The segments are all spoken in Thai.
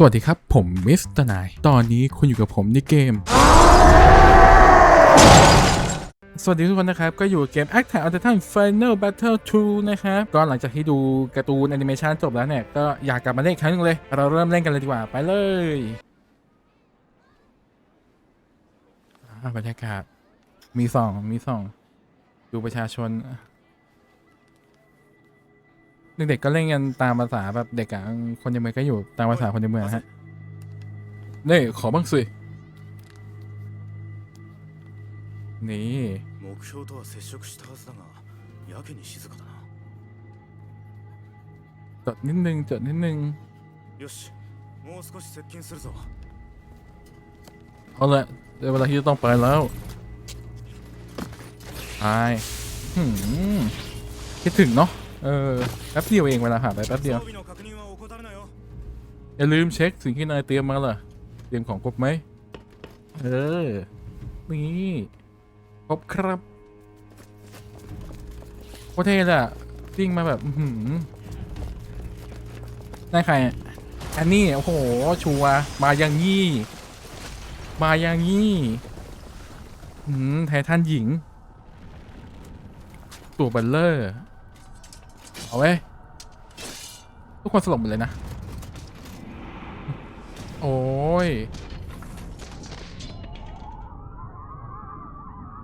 สวัสดีครับ ผมมิสเตอร์นาย ตอนนี้คุณอยู่กับผมในเกม สวัสดีทุกคนนะครับ ก็อยู่กับเกม Attack on Titan Final Battle 2 นะครับก็หลังจากที่ดูการ์ตูนแอนิเมชันจบแล้วเนี่ย ก็อยากกลับมาเล่นอีกครั้งนึงเลย เราเริ่มเล่นกันเลยดีกว่าไปเลยบรรยากาศมีสองมีสองดูประชาชน เด็กๆก็เล่นกันตามภาษาแบบเด็กอะคนยัเมืองก็อยู่ตามภาษาคนยัเมืองฮะนี่ขอบ้างสินี่จดนิดนึงจดนิดนึงเอาละเวลาที่จะต้องไปแล้วไอคิดถึงเนาะ เออแป๊บเดียวเองเวลาหาไปแป๊บเดียว อย่าลืมเช็คสิ่งที่นายเตรียมมาล่ะ เตรียมของครบไหม เออ นี่ครบครับโคตเท่อะวิ่งมาแบบอืนายใครอันนี้โอ้โห ชัวร์มาอย่างงี้ มาอย่างงี้หืมไททันหญิง ตัวบัลเลอร์ เอาไว้ทุกคนสลบหมดเลยนะ โอ้ย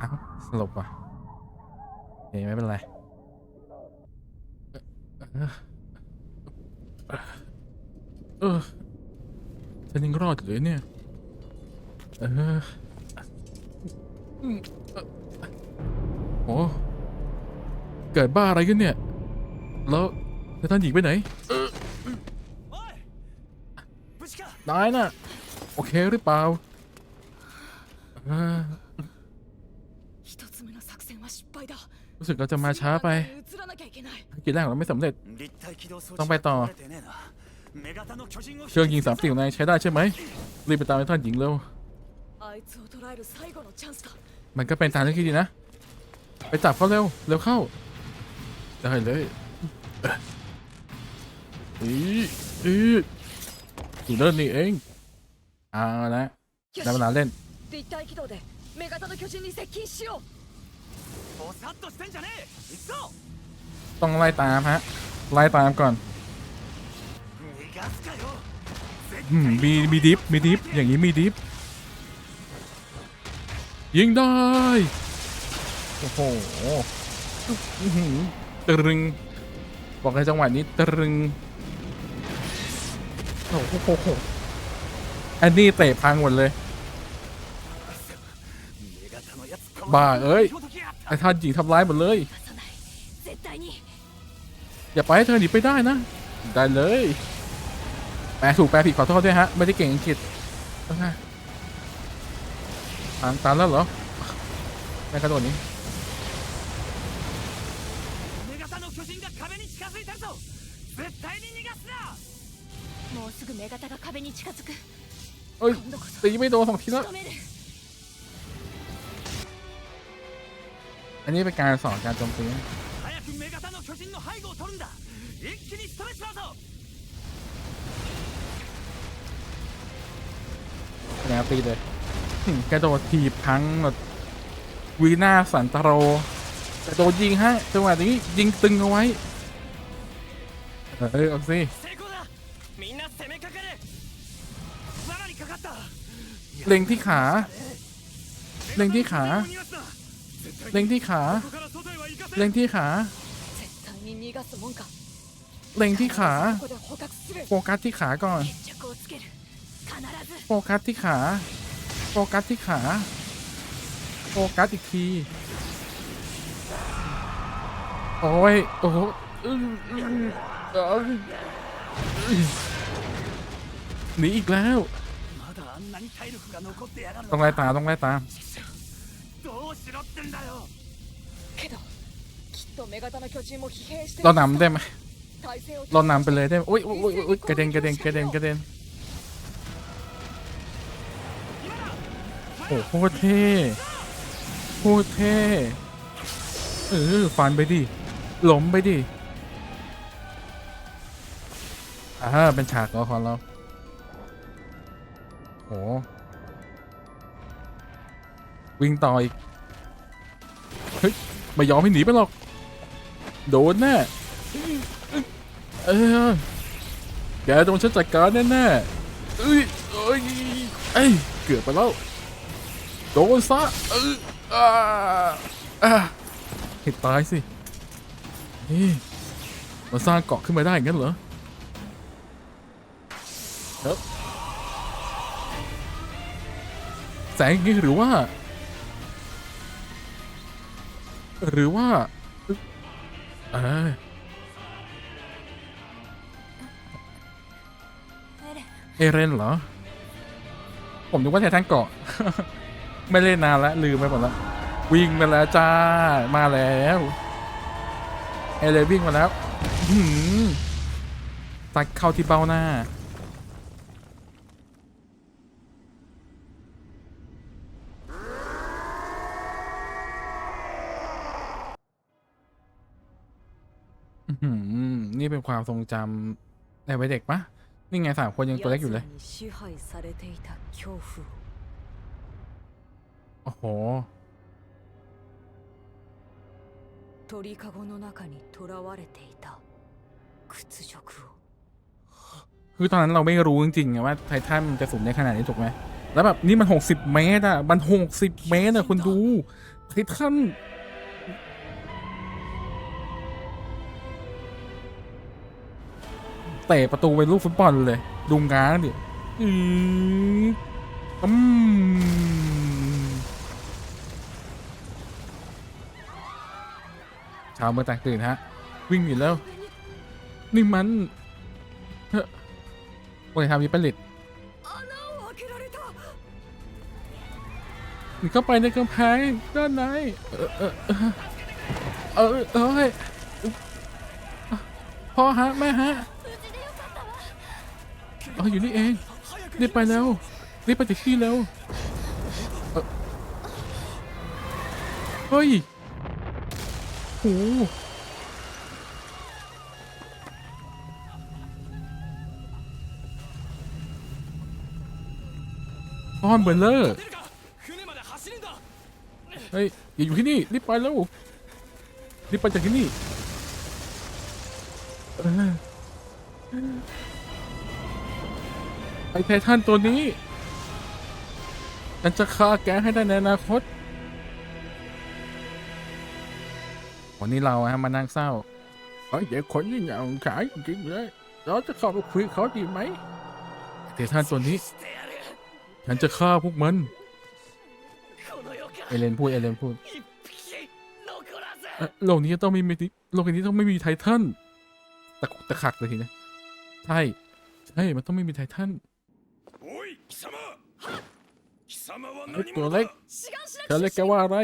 อ้าสลบว่ะเฮ้ยไม่เป็นไรเออเออฉันยังรอดอยู่เลยเนี่ยเออโอ้เกิดบ้าอะไรขึ้นเนี่ย แล้วท่านหญิงไปไหนนายน่ะ โอเคหรือเปล่ารู้สึกเราจะมาช้าไปภารกิจแรกเราไม่สำเร็จ ต้องไปต่อ เครื่องยิงสามสิ่งนายใช้ได้ใช่ไหม รีบไปตามท่านหญิงเร็ว มันก็เป็นทางเลือกที่ดีนะ ไปจับเขาเร็ว เร็วเข้า ได้เลย อีอีอยู่เดินนี่เองเอาละ よ ได้เวลาเล่น 立体起動で女型の巨人に接近しようボサッとしてんじゃねえ行くぞ ต้องไล่ตามฮะ ไล่ตามก่อน 逃がすかよ อืมมีมีดิฟ มีดิฟ อย่างนี้มีดิฟ ยิงได้ โอ้โหอื้อหือตรึง บอกในจังหวะนี้ตรึง โอ้โหแอนนี่เตะพังหมดเลย บ้าเอ้ยไอ้ท่านจีทำร้ายหมดเลย อย่าไปให้เธอหนีไปได้นะ ได้เลย แปลถูกแปลผิดขอโทษด้วยฮะ ไม่ได้เก่งอังกฤษทางตันแล้วเหรอในกระโดดนี้ もうすぐ女型が壁に近づく เอ้ย 今度こそ ตีไม่โดนสองทีแล้ว 仕留める อันนี้เป็นการสอนการโจมตีนะ 早く女型の巨人の背後を取るんだ一気に仕留めちまうぞ เป็นการตีเลยหึกระโดดถีบพังหมดวีน่าสันตโรกระโดดยิงฮะจังหวะนี้ยิงตึงเอาไว้ เออเอาสิ เล็งที่ขา เล็งที่ขา เล็งที่ขา เล็งที่ขา เล็งที่ขา โฟกัสที่ขาก่อน โฟกัสที่ขา โฟกัสที่ขา โฟกัสอีกที โอ้ย โอ้โหหนีอีกแล้ว が残ってやがる ต้อง の ไล่ตามต้องไล่ตาม どうしろってんだよけどきっと女型の巨人も疲弊してる เรานำได้ไหม 体勢を เรานำไปเลยได้ไหมอุ้ยอุ้ยอุ้ยอุ้ยกระเด็นกระเด็นกระเด็นกระเด็นโอ้โหโคตรเท่โคตรเท่เออฟันไปดิหล้มไปดิอ่าเป็นฉากของเรา โห วิ่งต่ออีก เฮ้ย ไม่ยอมให้หนีไปหรอก โดนแน่ เออ แกโดนฉันจัดการแน่ๆเอ้ยเอ้ยเอ้ย เกือบไปแล้ว โดนซะ เอออ่าอ่าให้ตายสินี่มาสร้างเกาะขึ้นมาได้งั้นเหรอเอ้แสงอย่างนี้หรือว่า หรือว่าเออเอเรนเหรอ ผมนึกว่าไททันเกาะ ไม่เล่นนานแล้ว ลืมไปหมดแล้ว วิ่งมาแล้วจ้า มาแล้วเอเลนวิ่งมาแล้วหือตัดเข้าที่เบ้าหน้า ความทรงจำในวัยเด็กปะนี่ไงสามคนยังตัวเล็กอยู่เลย 奴らに支配されていた恐怖を โอ้โห 鳥かごの中に囚われていた屈辱を คือตอนนั้นเราไม่รู้จริงๆไงว่าไททันมันจะสูงได้ขนาดนี้ถูกไหม แล้วแบบนี่มันหกสิบเมตรอ่ะ มันหกสิบเมตรอ่ะคุณดู ไททัน เตะประตูเป็นลูกฟุตบอลเลยดุงก้างดิอืมชาวเมื่อแตกตื่นฮะ วิ่งหนีแล้ว นี่มันโอ้ยทำมีผลิตมันเข้าไปในกำแพงด้านในเออเออเออเออพ่อฮะ แม่ฮะ อออยู่นี่เองรีบไปแล้วรีบไปจากที่แล้วเฮ้ยโหออนเบนเลอร์เฮ้ยอย่าอยู่ที่นี่รีบไปแล้วรีบไปจากที่นี่ ไอไททันตัวนี้ฉันจะฆ่าแกให้ได้ในอนาคต วันนี้เราฮะมานั่งเศร้าเฮ้ยเด็กคนนี้เหงาขายจริงเลย เราจะเข้าไปคุยเขาดีไหมไททันตัวนี้ ฉันจะฆ่าพวกมัน เอเลนพูด เอเลนพูดโลกนี้ต้องไม่มีโลกนี้ต้องไม่มีไททันตะตะขักเลยทีนะ ใช่ ใช่ มันต้องไม่มีไททัน おい貴様貴様はเฮ้ย 何 ตัว 者 เล็ก だ 志願しな เธอเรียกแกว่าอะไร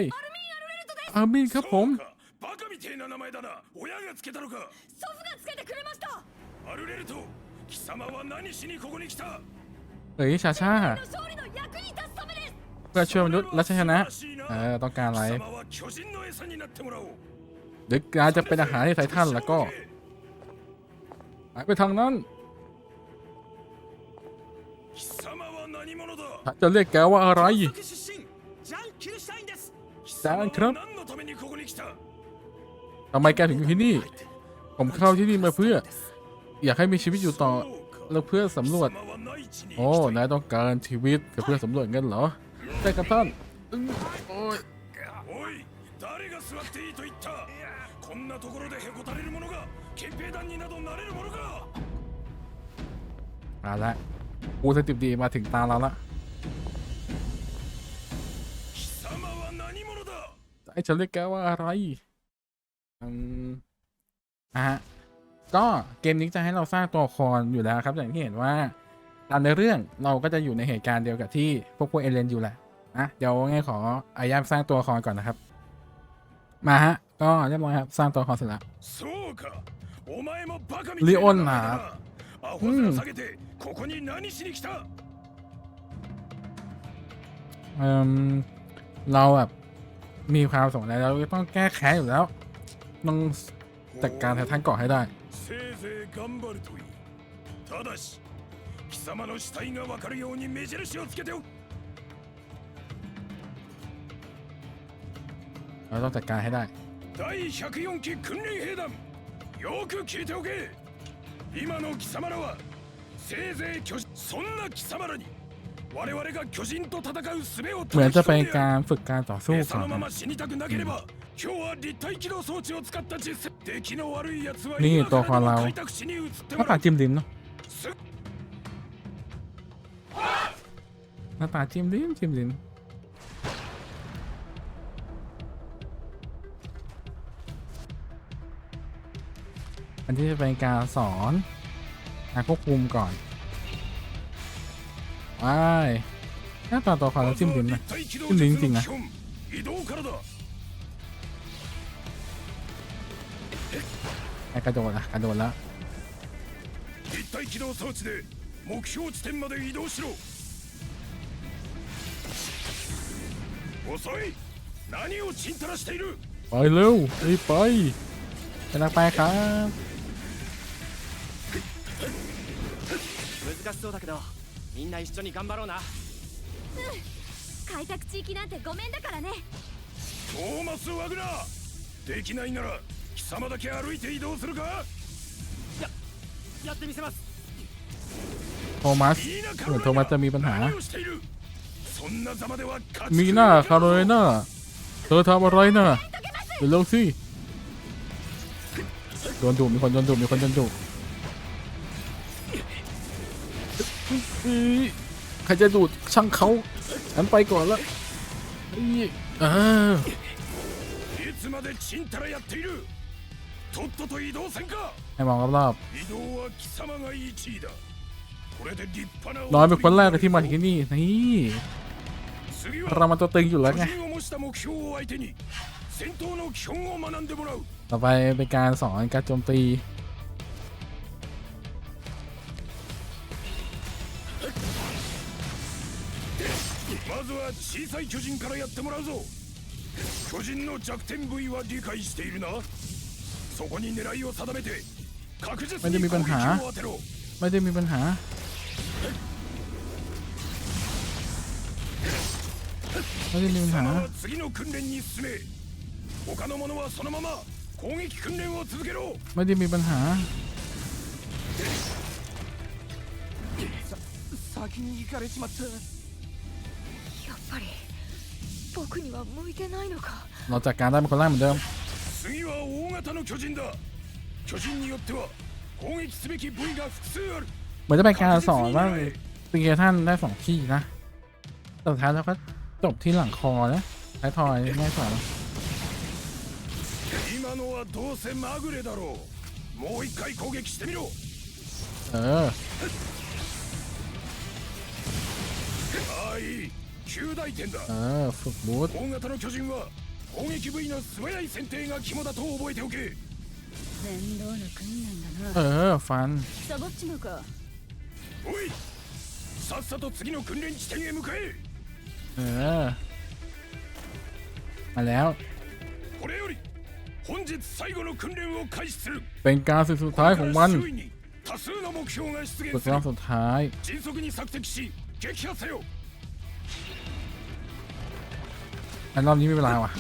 อาร์มินครับผม そうかバカみてえな名前だな親がつけたのか祖父がつけてくれましたアルレルト貴様は何しにここに来た เอ้ยชาชา 勝利の役に立つためです เพื่อช่วยมนุษย์รัชชนะ 素晴らしいな เออต้องการอะไร 貴様は巨人の餌になってもらおう เด็กการจะเป็นอาหารให้ไททันแล้วก็หายไปทางนั้น 貴様 は何者だ จะเรียกแกว่าอะไร 族出身ジャン・キルシュタインです 貴 จา 様 นครับ は何のためにここに来た ทำไมแกถึงอยู่ที่นี่ ผมเข้าที่นี่มาเพื่อ อยากให้มีชีวิตอยู่ต่อ そうか แล้วเพื่อสำรวจ 貴様は内地に โอ้ 行きたい นายต้องการชีวิตกับเพื่อสำรวจงั้นเหรอใช่ครับท่านอื้อโอ้ย おい誰が座っていいと言ったこんなところでへこたれる者が憲兵団になどなれる者か มาละ กูสติบดีมาถึงตาเราละไอ้ฉันเรียกแกว่าอะไรอืมอะฮะก็เกมนี้จะให้เราสร้างตัวละครอยู่แล้วครับ อย่างที่เห็นว่าตามในเรื่องเราก็จะอยู่ในเหตุการณ์เดียวกับที่พวกพวกเอเลนอยู่แหละนะเดี๋ยวง่ายขออายามสร้างตัวละครก่อนนะครับ มาฮะ ก็เรียบร้อยครับ สร้างตัวละครเสร็จแล้วลีโอนนะครับ アホ面下げてここに何しに来た เอ่มเราแบบมีความสงสัยเราต้องแก้แค้นอยู่แล้ว ต้องจัดการไททันเกาะให้ได้ せいぜい頑張るといいただし貴様 様の死体が分かるように目印をつけておく เราต้องจัดการให้ได้ 第104期訓練兵団よく聞いておけ 今の貴様らはせいぜい巨人そんな貴様らに我々が巨人と戦う術を เหมือนจะเป็น や การฝึกการต่อสู้ 餌 ก่อน のま นะ ま死にたくなければ今日は立体機動装置を使った実践出来の悪い奴はนี่ 今から ตัวของ で เรา も開拓地に移って ห も น้า ら ตาว จิ้มลิ้มเนาะ す หน้าตาจิ้มลิ้มจิ้มลิ้ม อันที่จะเป็นการสอนการควบคุมก่อนว้ายหน้าตาตัวของเราจิ้มลิ้มนะ 立体機動 จิ้มลิ้มจริง 術 นะ の基本移動からだ ไอ้กระโดดอะกระโดดแล้ว 立体機動装置で目標地点まで移動しろ遅い何をちんたらしている ไปเร็วรีบไปกำลังไปครับ 難しそうだけどみんな一緒に頑張ろうな開拓地域なんてごめんだからねトーマス・ワグナーできないなら貴様だけ歩いて移動するかやってみせます โทมัส いいな เหมือนโทมัสจะมีปัญหา 何をしているそんなざまでは勝ち มีหน้าคาโรเลน่าเธอทำอะไรน่ะเดี๋ยวลงสิโดนดุมีคนโดนดุมีคนโดนดุ ใครจะดูดช่างเขาฉันไปก่อนละอ่าให้มองรอบๆน้อยเป็นคนแรกที่มาที่นี่ นี่เรามาตัวตึงอยู่แล้วไง ต่อไปเป็นการสอนการโจมตี まずは小さい巨人からやってもらうぞ巨人の弱点部位は理解しているなそこに狙いを定めて確実ไม่ได้ に มีปัญ 攻 หา 撃を当てろ ไม่ได้มีปัญหา ไม่ได้มีปัญ 貴 หา 様は次の訓練に進め他の者はそのまま攻撃訓練を続けろ ไม่ได้มีปัญหา 先に行かれちまったやっ ぱり僕には向いてないのか เราจัดการได้เป็นคนแรกเหมือนเดิม 次は大型の巨人だ巨人によっては攻撃すべき部位が複数ある เหมือนจะเป็นการสอนว่าตีท่านได้สองที่นะแต่สุดท้ายเราก็จบที่หลังคอนะท้ายทอยง่ายกว่านะ 今のはどうせまぐれだろうもう一回攻撃してみろ เออ ああいい 9大点だ เออ ฝึกบูท 大型の巨人は攻撃部位の素早い選定が肝だと覚えておけ面倒な訓練 เอ だなอ ฟัน サボっちまうかおいさっさと次の訓練地点へ向かえ เออ มาแล้ว これより本日最後の訓練を開始する เป็นการศึกสุดท้ายของมัน 周囲に多数の目標が出 ฝึ 現 ก する รอบสุดท้าย 迅速に索敵し撃破せよ อันรอบนี้ไม่เวลาว่ะ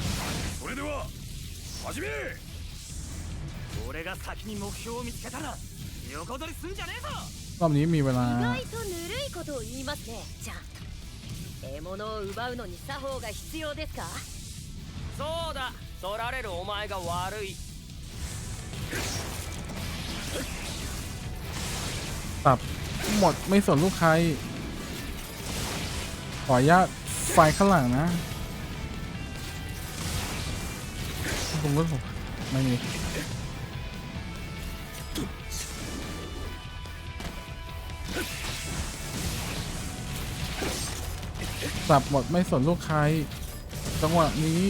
それでは始め俺が先に目標を見つけたら横取りすんじゃねえぞ รอบนี้มีเวลา 意外とぬるいことを言いますねちゃんと獲物を奪うのに作法が必要ですかそうだ取られるお前が悪い ปรับหมดไม่สนลูกใคร ขออนุญาตไฟข้างหลังนะ ผมก็ผมไม่มีสับหมดไม่สนลูกใครจังหวะนี้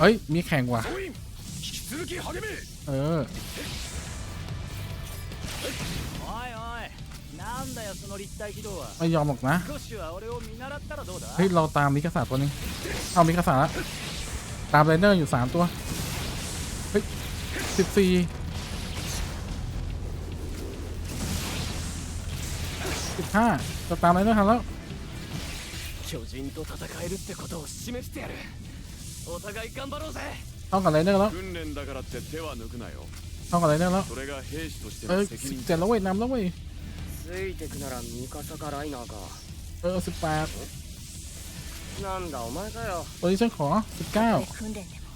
เฮ้ย มีแข่งว่ะ เออ なんだよその立体軌道はไม่ยอมหอกนะ少しは俺を見習ったらどうだเฮ้ยเราตามมิกาสาตัวนึงเอามิกาสาละตามไรเนอร์อยู่สามตัวเฮ้ยสิบสี่สิบห้าจะตามไรเนอร์ทันแล้ว巨人と戦えるってことを示してやるお互い頑張ろうぜเท่ากับไรเนอร์แล้ว訓練だからって手は抜くなよเท่ากับไรเนอร์แล้วเอ้ย責สิเจ็ดแล้วเว้ยนำแล้วเว้ย ついてくならミカサかライナーか เออสิบแปด なんだお前かよ ตัวนี้ฉันขอสิบเก้า で訓練でも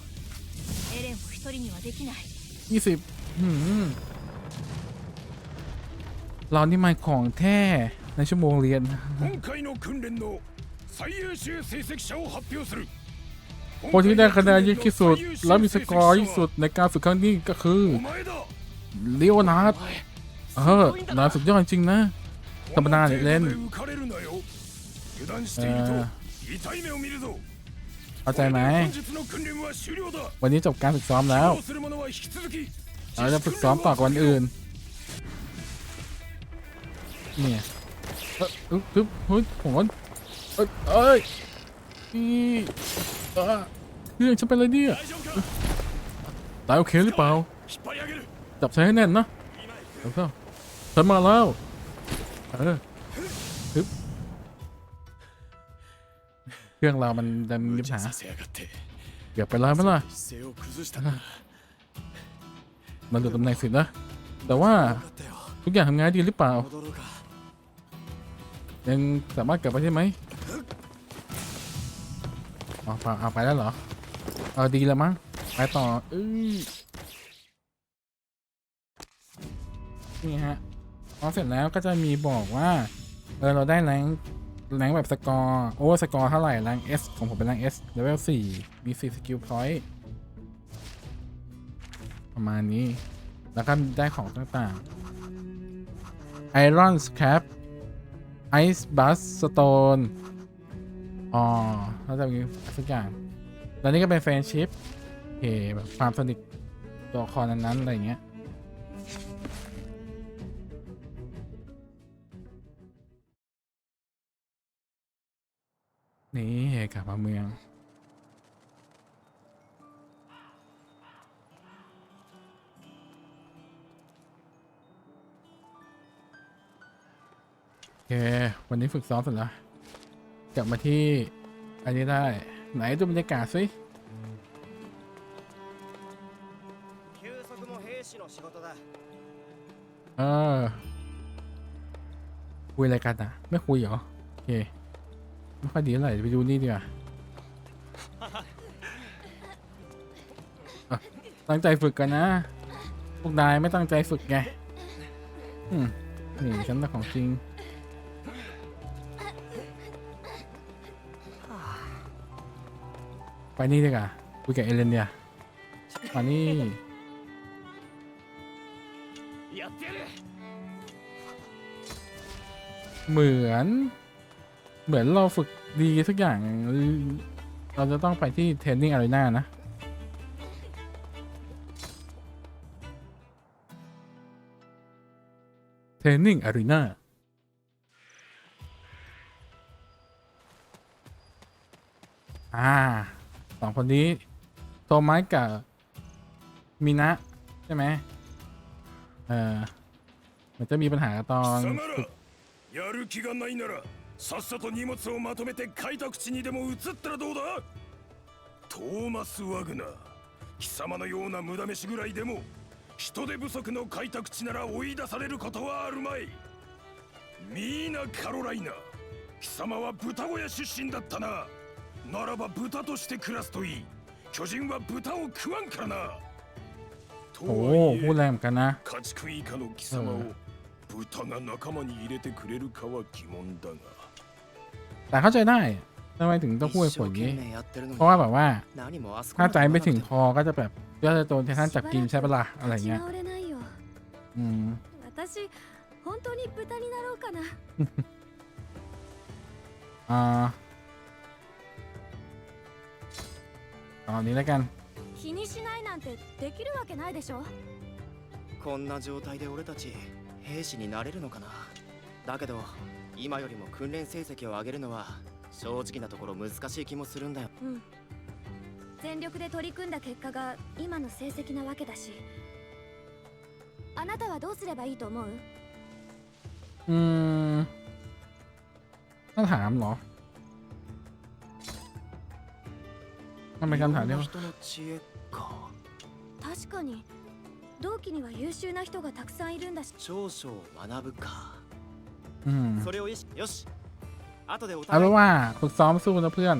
エレンを一人にはできない ยี่สิบหืมเรานี่มันของแท้ในชั่วโมงเรียน 今回の訓練の最優秀成績者を発表する คนที่ได้คะแนนเยอะที่สุด และมีสกอร์ที่สุดในการฝึกครั้งนี้ก็คือ お前だ เลโอนาร์ด เออนายสุดยอดจริงนะธรรมดาเนี่ยเล่นเข้าใจไหมวันนี้จบการฝึกซ้อมแล้วเราจะฝึกซ้อมต่อกวันอื่นเนี่ยเอ๊บปึ๊บเฮ้ยผมว่าเอ้ยเอ้ยเรื่องฉันเป็นอะไรเนี่ยตายโอเคหรือเปล่าจับใช้ให้แน่นนะแล้วก็ ฉันมาแล้วเออฮึบเครื่องเรามันดันมีปัญหาเดี๋ไปร้าวไหมล่ะมันหลุตำแหน่งสิทจนะ แต่ว่าทุกอย่างทำงานดีหรือเปล่า ยังสามารถกลับไปได้ไหมเอาไปเอาไปแล้วเหรอ เออดีแล้วมั้ง ไปต่ออ้อนี่ฮะ พอเสร็จแล้วก็จะมีบอกว่าเออเราได้แรงแรงแบบสกอร์โอเวอร์สกอร์เท่าไหร่แรง S ของผมเป็นแรง S เลเวล4มี 4 สกิลพอยต์ประมาณนี้ แล้วก็ได้ของต่างๆ Iron Scrap Ice Bus Stone อ๋อแล้วจะมีสักอย่างแล้วนี่ก็เป็นแฟนชิพโอเคแบบความสนิทตัวคอนั้นๆอะไรเงี้ย นี่กลับมาเมือง โอเค วันนี้ฝึกซ้อมเสร็จแล้ว กลับมาที่ อันนี้ได้ ไหนดูบรรยากาศสิเออคุยอะไรกันอะ ไม่คุยเหรอ โอเค ไม่ค่อยดีเท่าไหร่ไปดูนี่ดีกว่าตั้งใจฝึกกันนะ พวกนายไม่ตั้งใจฝึกไงนี่ฉันของจริง ไปนี่ดีกว่าคุยกับเอเลนเนี่ยมานี่เหมือน เหมือนเราฝึกดีสักอย่าง เราจะต้องไปที่เทรนนิ่งอารีนานะ เทรนนิ่งอารีนาอ่าสองคนนี้ โทมัสกับมินะ ใช่ไหมเออมันจะมีปัญหาตอนฝึก らやる気がないならさっさと荷物をまとめて開拓地にでも移ったらどうだトーマス・ワグナー貴様のような無駄飯ぐらいでも人手不足の開拓地なら追い出されることはあるまいミーナ・カロライナ貴様は豚小屋出身だったなならば豚として暮らすといい巨人は豚を食わんからなと โอ้ はい พูด え แรงเหมือนกันนะ 家畜以下の貴様を豚が仲間に入れてくれるかは疑問だが แต่เข้าใจได้ทำไมถึงต้องพูดเหตุผลนี้ やってるの เพราะว่าแบบว่า 何もあそこ ถ้าใจไม่ถึงพอก็จะแบบก็จะโดนเทท่านจับกินใช่ปะล่ะอะไรเงี้ย 立ち直れないよ อืม 私本当に豚になろうかな อ่าตอนนี้แล้วกัน 気にしないなんてできるわけないでしょこんな状態で俺たち兵士になれるのかな だけど今よりも訓練成績を上げるのは正直なところ難しい気もするんだようん全力で取り組んだ結果が今の成績なわけだしあなたはどうすればいいと思う อืม ต้องถามเหรอมันเป็นคำถามที่ いろんな人の知恵か確かに同期には優秀な人がたくさんいるんだし長所を学ぶか เอาเป็นว่าฝึกซ้อมสู้นะเพื่อน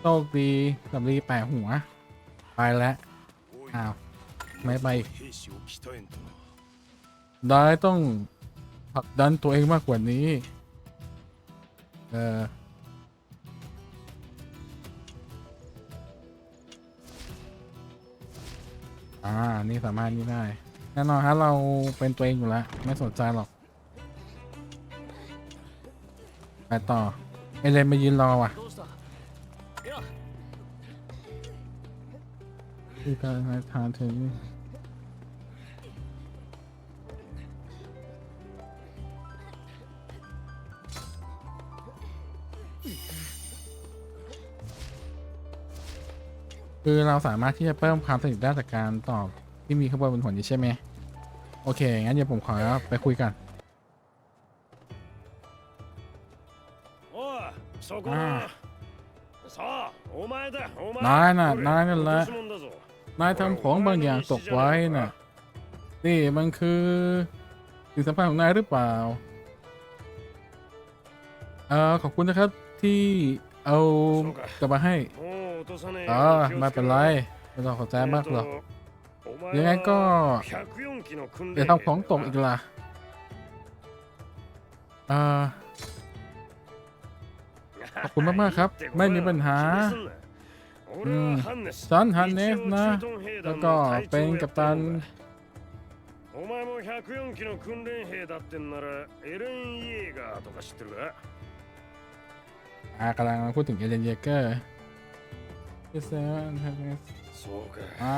โชคดีสำลีแปะหัว ไปแล้วอ้าวไม่ไปได้ต้องผักดันตัวเองมากกว่านี้ เออานี่สามารถนี่ได้ แน่นอนฮะเราเป็นตัวเองอยู่แล้ว ไม่สนใจหรอก ต่อไอเลนมายืนรอว่ะอีกกาทานถึงคือเราสามารถที่จะเพิ่มความสนิทได้จากการตอบที่มีข้างบนบนหัวนี้ใช่ไหม โอเค งั้นเดี๋ยวผมขอไปคุยกัน そこあださあお前だお前ないなこれないな落とし物だぞ นายทำของบางอย่างตกไว้น่ะ นี่มันคือสิ่งสำคัญของนายหรือเปล่า เอ่อขอบคุณนะครับที่เอากลับมาให้ もう落とさねえよ อ๋อ 気をつけろ ไม่เป็นไรไม่ต้องขอบใจมากหรอก えっとお前 ยังไงก็ は104期の訓 เดี๋ยว 練 ทำของตกอีกล่ะเอ่อ ขอบคุณมากๆครับไม่มีปัญหา อืมฉันฮันเนสนะ แล้วก็เป็นกัปตัน お前も104期の訓練兵だってんならエレン・イエーガーとか知ってるか อ่ากำลังพูดถึงเอเลนเยเกอร์ที่เซน そうか อ่า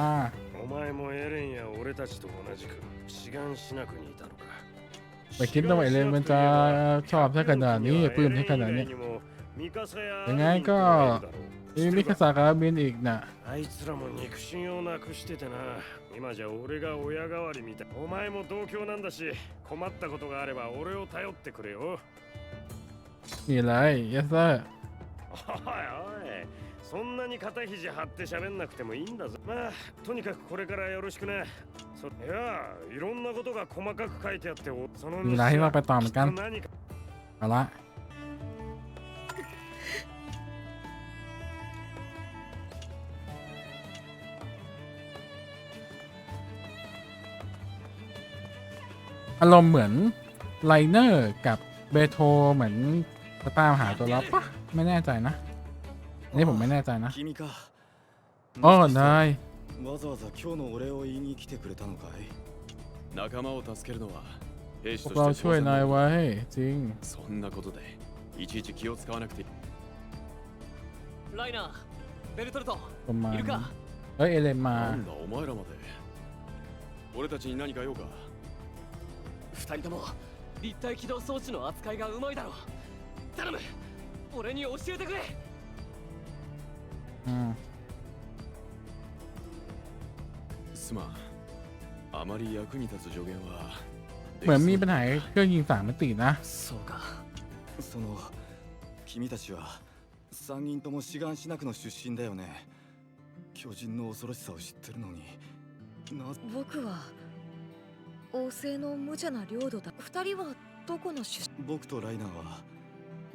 お前もエレンや俺たちと同じく志願しなくにいたのか ไม่คิดนะว่าเอเลนมันจะชอบถ้าขนาดนี้ปลื้มถ้าขนาดนี้ ยังไงก็มีมิคาซากาบินอีกน่ะ あいつらも肉親をなくしててな今じゃ俺が親代わりみたいお前も同郷なんだし困ったことがあれば俺を頼ってくれよ นี่เลย yes sir おいおいそんなに肩肘張って喋んなくてもいいんだぞまあとにかくこれからよろしくねそいやいろんなことが細かく書いてあっておその มีเวล าละอารมณ์เหมือนไลเนอร์กับเบโทเหมือนจะตามหาตัวลับปะไม่แน่ใจนะ อันนี้ผมไม่แน่ใจนะ 君か อ๋อ もしかして นาย わざわざ今日のお礼を言いに来てくれたのかい仲間を助けるのは兵 พ 士 ว と กเรา して ช่วย 当然 นาย だ ไว้จริง そんなことでいちいち気を使わなくていいライナーベルトルト ประมาณ いる นั้น か เฮ้ย เอเลนมา なんだお前らまで俺たちに何か用か 二人とも立体起動装置の扱いがうまいだろう頼む俺に教えてくれ อืม すまんあまり役に立つ助言はでき เหมือนมี そう ปัญหาเครื่องยิงสามมิตินะ そうかその君たちは3人とも志願しなくの出身だよね巨人の恐ろしさを知ってるのになぜ僕は 王政の無茶な領土だ二人はどこの出僕とライナーは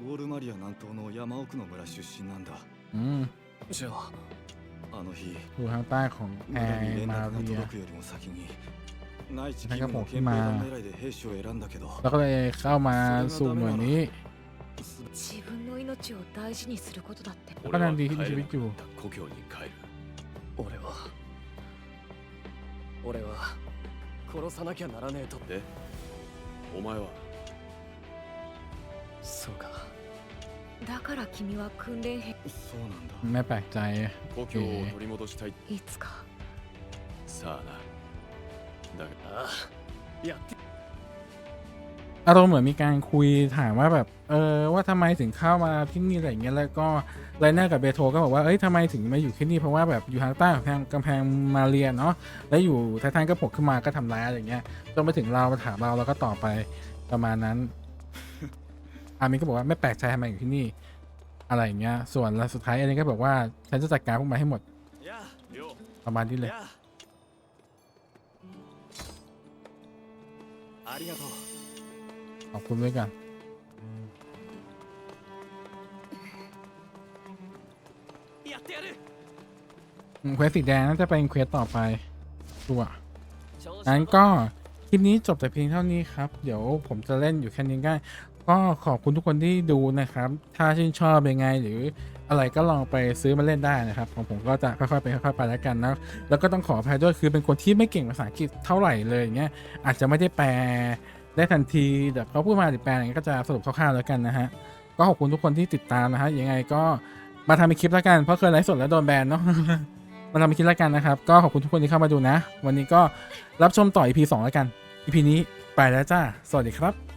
ウォールマリア南東の山奥の村出身なんだ อืม じゃああの日 อยู่ทางใต้ของแอ 村に ร์ 連 มา 絡が เรีย 届くよりも先に内地なんかもう勤務の憲兵団狙いで兵士を選んだけど แล้วก็เลยเข้ามาสู่หน่วยนี้ 自分の命を大事にすることだってก็นั่นดีที่มีชีวิตอยู่ 故郷に帰る俺は俺は 殺さなきゃならねえとでお前はそうかだから君は訓練兵そうなんだ ไม่แปลกใจ 故郷を取り戻したいいつかさあなだがああやって อารมณ์เหมือนมีการคุยถามว่าแบบ เออว่าทำไมถึงเข้ามาที่นี่อะไรอย่างเงี้ยแล้วก็ไลเนอร์กับเบโทก็บอกว่าเอ้ยทำไมถึงมาอยู่ที่นี่เพราะว่าแบบอยู่ทางใต้ของทางกำแพงมาเรียเนาะแล้วอยู่ไททันก็ผกขึ้นมาก็ทำร้ายอะไรอย่างเงี้ยจนไปถึงเรามาถามเราแล้วก็ต่อไปประมาณนั้น อามินก็บอกว่าไม่แปลกใจทำไมอยู่ที่นี่ อะไรอย่างเงี้ย ส่วนแล้วสุดท้ายอันนี้ก็บอกว่าฉันจะจัดการพวกมันให้หมด やあ亮 ประมาณนี้เลย やあありがとう ขอบคุณด้วยกันเควสสีแดงน่าจะเป็นเควสต่อไปตัวงั้นก็คลิปนี้จบแต่เพียงเท่านี้ครับ เดี๋ยวผมจะเล่นอยู่แค่นี้ก็ก็ขอบคุณทุกคนที่ดูนะครับ ถ้าชื่นชอบเป็นไงหรืออะไรก็ลองไปซื้อมาเล่นได้นะครับ ของผมก็จะค่อยๆไปค่อยๆไปแล้วกันนะแล้วก็ต้องขออภัยด้วยคือเป็นคนที่ไม่เก่งภาษาอังกฤษเท่าไหร่เลยเงี้ยอาจจะไม่ได้แปล ได้ทันทีแต่เขาพูดมาติดแปลอย่างนี้ก็จะสรุปคร่าวๆแล้วกันนะฮะ ก็ขอบคุณทุกคนที่ติดตามนะฮะยังไงก็มาทำเป็นคลิปแล้วกันเพราะเคยไลฟ์สดแล้วโดนแบนเนาะมาทำเป็นคลิปแล้วกันนะครับ ก็ขอบคุณทุกคนที่เข้ามาดูนะ วันนี้ก็รับชมต่อ EP 2แล้วกัน EP นี้ไปแล้วจ้า สวัสดีครับ